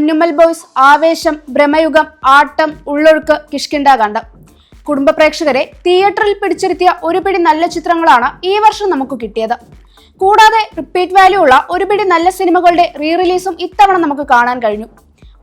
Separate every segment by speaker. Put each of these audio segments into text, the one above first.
Speaker 1: മിന്നുമ്മൽ boys ആവേശം ഭ്രമയുഗം ആട്ടം ഉള്ളൊഴുക്ക് കിഷ്കിണ്ടാകാണ്ടം കുടുംബ പ്രേക്ഷകരെ തിയേറ്ററിൽ പിടിച്ചിരുത്തിയ ഒരുപിടി നല്ല ചിത്രങ്ങളാണ് ഈ വർഷം നമുക്ക് കിട്ടിയത്. കൂടാതെ റിപ്പീറ്റ് വാല്യൂ ഉള്ള ഒരുപിടി നല്ല സിനിമകളുടെ റീ റിലീസും ഇത്തവണ നമുക്ക് കാണാൻ കഴിഞ്ഞു.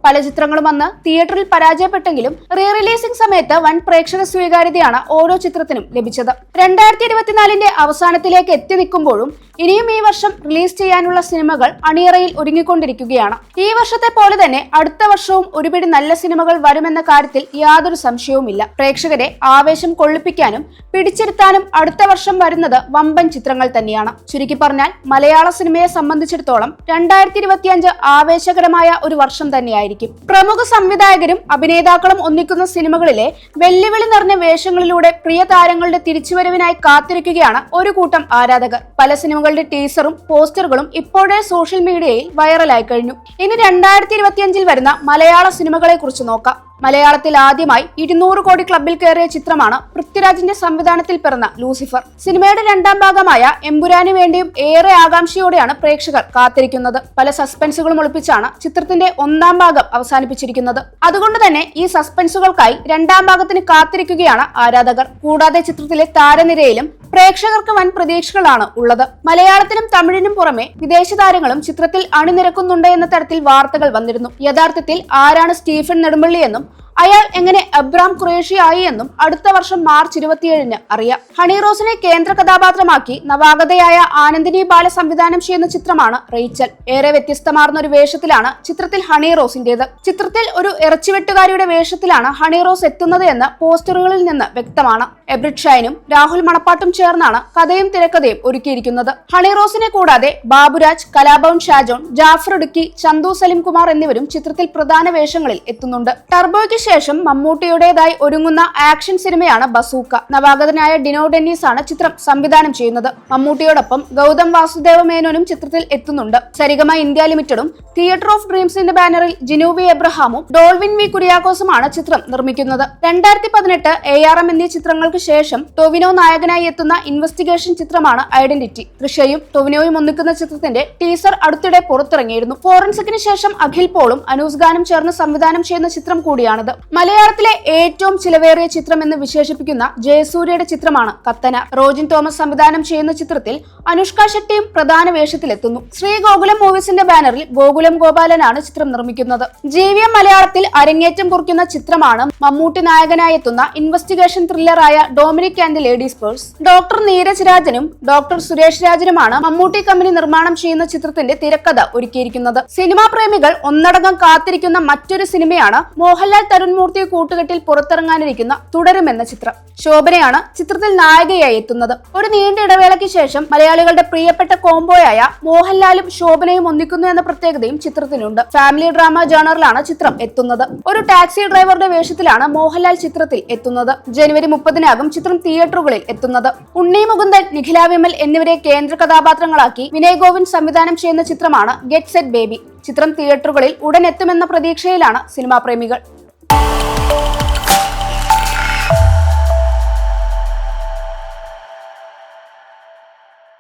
Speaker 1: പല ചിത്രങ്ങളും അന്ന് തിയേറ്ററിൽ പരാജയപ്പെട്ടെങ്കിലും റീ റിലീസിംഗ് സമയത്ത് വൻ പ്രേക്ഷക സ്വീകാര്യതയാണ് ഓരോ ചിത്രത്തിനും ലഭിച്ചത്. രണ്ടായിരത്തി ഇരുപത്തിനാലിന്റെ അവസാനത്തിലേക്ക് എത്തി നിൽക്കുമ്പോഴും ഇനിയും ഈ വർഷം റിലീസ് ചെയ്യാനുള്ള സിനിമകൾ അണിയറയിൽ ഒരുങ്ങിക്കൊണ്ടിരിക്കുകയാണ്. ഈ വർഷത്തെ പോലെ തന്നെ അടുത്ത വർഷവും ഒരുപിടി നല്ല സിനിമകൾ വരുമെന്ന കാര്യത്തിൽ യാതൊരു സംശയവുമില്ല. പ്രേക്ഷകരെ ആവേശം കൊള്ളിപ്പിക്കാനും പിടിച്ചിരുത്താനും അടുത്ത വർഷം വരുന്നത് വമ്പൻ ചിത്രങ്ങൾ തന്നെയാണ്. ചുരുക്കി പറഞ്ഞാൽ മലയാള സിനിമയെ സംബന്ധിച്ചിടത്തോളം രണ്ടായിരത്തി ഇരുപത്തിയഞ്ച് ആവേശകരമായ ഒരു വർഷം തന്നെയായിരിക്കും പ്രമുഖ സംവിധായകരും അഭിനേതാക്കളും ഒന്നിക്കുന്ന സിനിമകളിലെ വെല്ലുവിളി നിറഞ്ഞ വേഷങ്ങളിലൂടെ പ്രിയ താരങ്ങളുടെ തിരിച്ചുവരവിനായി കാത്തിരിക്കുകയാണ് ഒരു കൂട്ടം ആരാധകർ. പല സിനിമകളുടെ ടീസറും പോസ്റ്ററുകളും ഇപ്പോഴേ സോഷ്യൽ മീഡിയയിൽ വൈറലായി കഴിഞ്ഞു. ഇനി രണ്ടായിരത്തി ഇരുപത്തിയഞ്ചിൽ വരുന്ന മലയാള സിനിമകളെ കുറിച്ച് നോക്കാം. മലയാളത്തിൽ ആദ്യമായി ഇരുന്നൂറ് കോടി ക്ലബിൽ കയറിയ ചിത്രമാണ് പൃഥ്വിരാജിന്റെ സംവിധാനത്തിൽ പിറന്ന ലൂസിഫർ. സിനിമയുടെ രണ്ടാം ഭാഗമായ എമ്പുരാനു വേണ്ടിയും ഏറെ ആകാംക്ഷയോടെയാണ് പ്രേക്ഷകർ കാത്തിരിക്കുന്നത്. പല സസ്പെൻസുകളും ഒളിപ്പിച്ചാണ് ചിത്രത്തിന്റെ ഒന്നാം ഭാഗം അവസാനിപ്പിച്ചിരിക്കുന്നത്. അതുകൊണ്ട് തന്നെ ഈ സസ്പെൻസുകൾക്കായി രണ്ടാം ഭാഗത്തിന് കാത്തിരിക്കുകയാണ് ആരാധകർ. കൂടാതെ ചിത്രത്തിലെ താരനിരയിലും പ്രേക്ഷകർക്ക് വൻ പ്രതീക്ഷകളാണ് ഉള്ളത്. മലയാളത്തിനും തമിഴിനും പുറമെ വിദേശ താരങ്ങളും ചിത്രത്തിൽ അണിനിരക്കുന്നുണ്ട് എന്ന തരത്തിൽ വാർത്തകൾ വന്നിരുന്നു. യഥാർത്ഥത്തിൽ ആരാണ് സ്റ്റീഫൻ നെടുമ്പള്ളി എന്നും അയാൾ എങ്ങനെ അബ്രാം ഖുറേഷി ആയി എന്നും അടുത്ത വർഷം മാർച്ച് ഇരുപത്തിയേഴിന് അറിയാം. ഹണി റോസിനെ കേന്ദ്ര കഥാപാത്രമാക്കി നവാഗതയായ ആനന്ദിനി ബാല സംവിധാനം ചെയ്യുന്ന ചിത്രമാണ് റേച്ചൽ. ഏറെ വ്യത്യസ്തമാർന്ന ഒരു വേഷത്തിലാണ് ചിത്രത്തിൽ ഹണി റോസിന്റേത്. ചിത്രത്തിൽ ഒരു ഇറച്ചിവെട്ടുകാരിയുടെ വേഷത്തിലാണ് ഹണി റോസ് എത്തുന്നത് എന്ന് പോസ്റ്ററുകളിൽ നിന്ന് വ്യക്തമാണ്. എബ്രിഡ് ഷൈനും രാഹുൽ മണപ്പാട്ടും ചേർന്നാണ് കഥയും തിരക്കഥയും ഒരുക്കിയിരിക്കുന്നത്. ഹണി റോസിനെ കൂടാതെ ബാബുരാജ് കലാഭവൻ ഷാജോൺ ജാഫർ ഉടുക്കി ചന്തു സലിം കുമാർ എന്നിവരും ചിത്രത്തിൽ പ്രധാന വേഷങ്ങളിൽ എത്തുന്നുണ്ട്. ടർബോയ്ക്ക് ശേഷം മമ്മൂട്ടിയുടേതായി ഒരുങ്ങുന്ന ആക്ഷൻ സിനിമയാണ് ബസൂക്ക. നവാഗതനായ ഡിനോ ഡെന്നീസ് ആണ് ചിത്രം സംവിധാനം ചെയ്യുന്നത്. മമ്മൂട്ടിയോടൊപ്പം ഗൗതം വാസുദേവ മേനോനും ചിത്രത്തിൽ എത്തുന്നുണ്ട്. സരിഗമ ഇന്ത്യ ലിമിറ്റഡും തിയേറ്റർ ഓഫ് ഡ്രീംസിന്റെ ബാനറിൽ ജിനൂവി എബ്രഹാമും ഡോൾവിൻ വി കുര്യാക്കോസുമാണ് ചിത്രം നിർമ്മിക്കുന്നത്. രണ്ടായിരത്തി പതിനെട്ട് എ ആർ എം എന്നീ ചിത്രങ്ങൾക്ക് ശേഷം ടൊവിനോ നായകനായി എത്തുന്ന ഇൻവെസ്റ്റിഗേഷൻ ചിത്രമാണ് ഐഡന്റിറ്റി തൃഷയും ടൊവിനോയും ഒന്നിക്കുന്ന ചിത്രത്തിന്റെ ടീസർ അടുത്തിടെ പുറത്തിറങ്ങിയിരുന്നു. ഫോറൻസിക്കിന് ശേഷം അഖിൽ പോളും അനൂസ് ഖാനും ചേർന്ന് സംവിധാനം ചെയ്യുന്ന ചിത്രം കൂടിയാണിത്. മലയാളത്തിലെ ഏറ്റവും ചിലവേറിയ ചിത്രം എന്ന് വിശേഷിപ്പിക്കുന്ന ജയസൂര്യയുടെ ചിത്രമാണ് കത്തന. റോജിൻ തോമസ് സംവിധാനം ചെയ്യുന്ന ചിത്രത്തിൽ അനുഷ്ക ഷെട്ടിയും പ്രധാന വേഷത്തിലെത്തുന്നു. ശ്രീ ഗോകുലം മൂവീസിന്റെ ബാനറിൽ ഗോകുലം ഗോപാലനാണ് ചിത്രം നിർമ്മിക്കുന്നത്. ജീവിയം മലയാളത്തിൽ അരങ്ങേറ്റം കുറിക്കുന്ന ചിത്രമാണ് മമ്മൂട്ടി നായകനായെത്തുന്ന investigation ത്രില്ലറായ Dominic and ladies purse doctor Neeraj രാജനും doctor Suresh രാജനുമാണ് മമ്മൂട്ടി കമ്പനി നിർമ്മാണം ചെയ്യുന്ന ചിത്രത്തിന്റെ തിരക്കഥ ഒരുക്കിയിരിക്കുന്നത്. സിനിമാ പ്രേമികൾ ഒന്നടങ്കം കാത്തിരിക്കുന്ന മറ്റൊരു സിനിമയാണ് മോഹൻലാൽ തരുൺമൂർത്തി കൂട്ടുകെട്ടിൽ പുറത്തിറങ്ങാനിരിക്കുന്ന തുടരും എന്ന ചിത്രം. ശോഭനയാണ് ചിത്രത്തിൽ നായികയായി എത്തുന്നത്. ഒരു നീണ്ട ഇടവേളയ്ക്ക് ശേഷം മലയാളികളുടെ പ്രിയപ്പെട്ട കോംബോയായ മോഹൻലാലും ശോഭനയും ഒന്നിക്കുന്നു എന്ന പ്രത്യേകതയും ചിത്രത്തിനുണ്ട്. ഫാമിലി ഡ്രാമ ജേണറിലാണ് ചിത്രം എത്തുന്നത്. ഒരു ടാക്സി ഡ്രൈവറുടെ വേഷത്തിലാണ് മോഹൻലാൽ ചിത്രത്തിൽ എത്തുന്നത്. ജനുവരി മുപ്പതിനാകും ചിത്രം തിയേറ്ററുകളിൽ എത്തുന്നത്. ഉണ്ണി മുകുന്ദൻ നിഖില വിമൽ എന്നിവരെ കേന്ദ്ര കഥാപാത്രങ്ങളാക്കി വിനയ് ഗോവിന്ദ് സംവിധാനം ചെയ്യുന്ന ചിത്രമാണ് ഗെറ്റ് സെറ്റ് ബേബി. ചിത്രം തിയേറ്ററുകളിൽ ഉടൻ എത്തുമെന്ന പ്രതീക്ഷയിലാണ് സിനിമാ പ്രേമികൾ.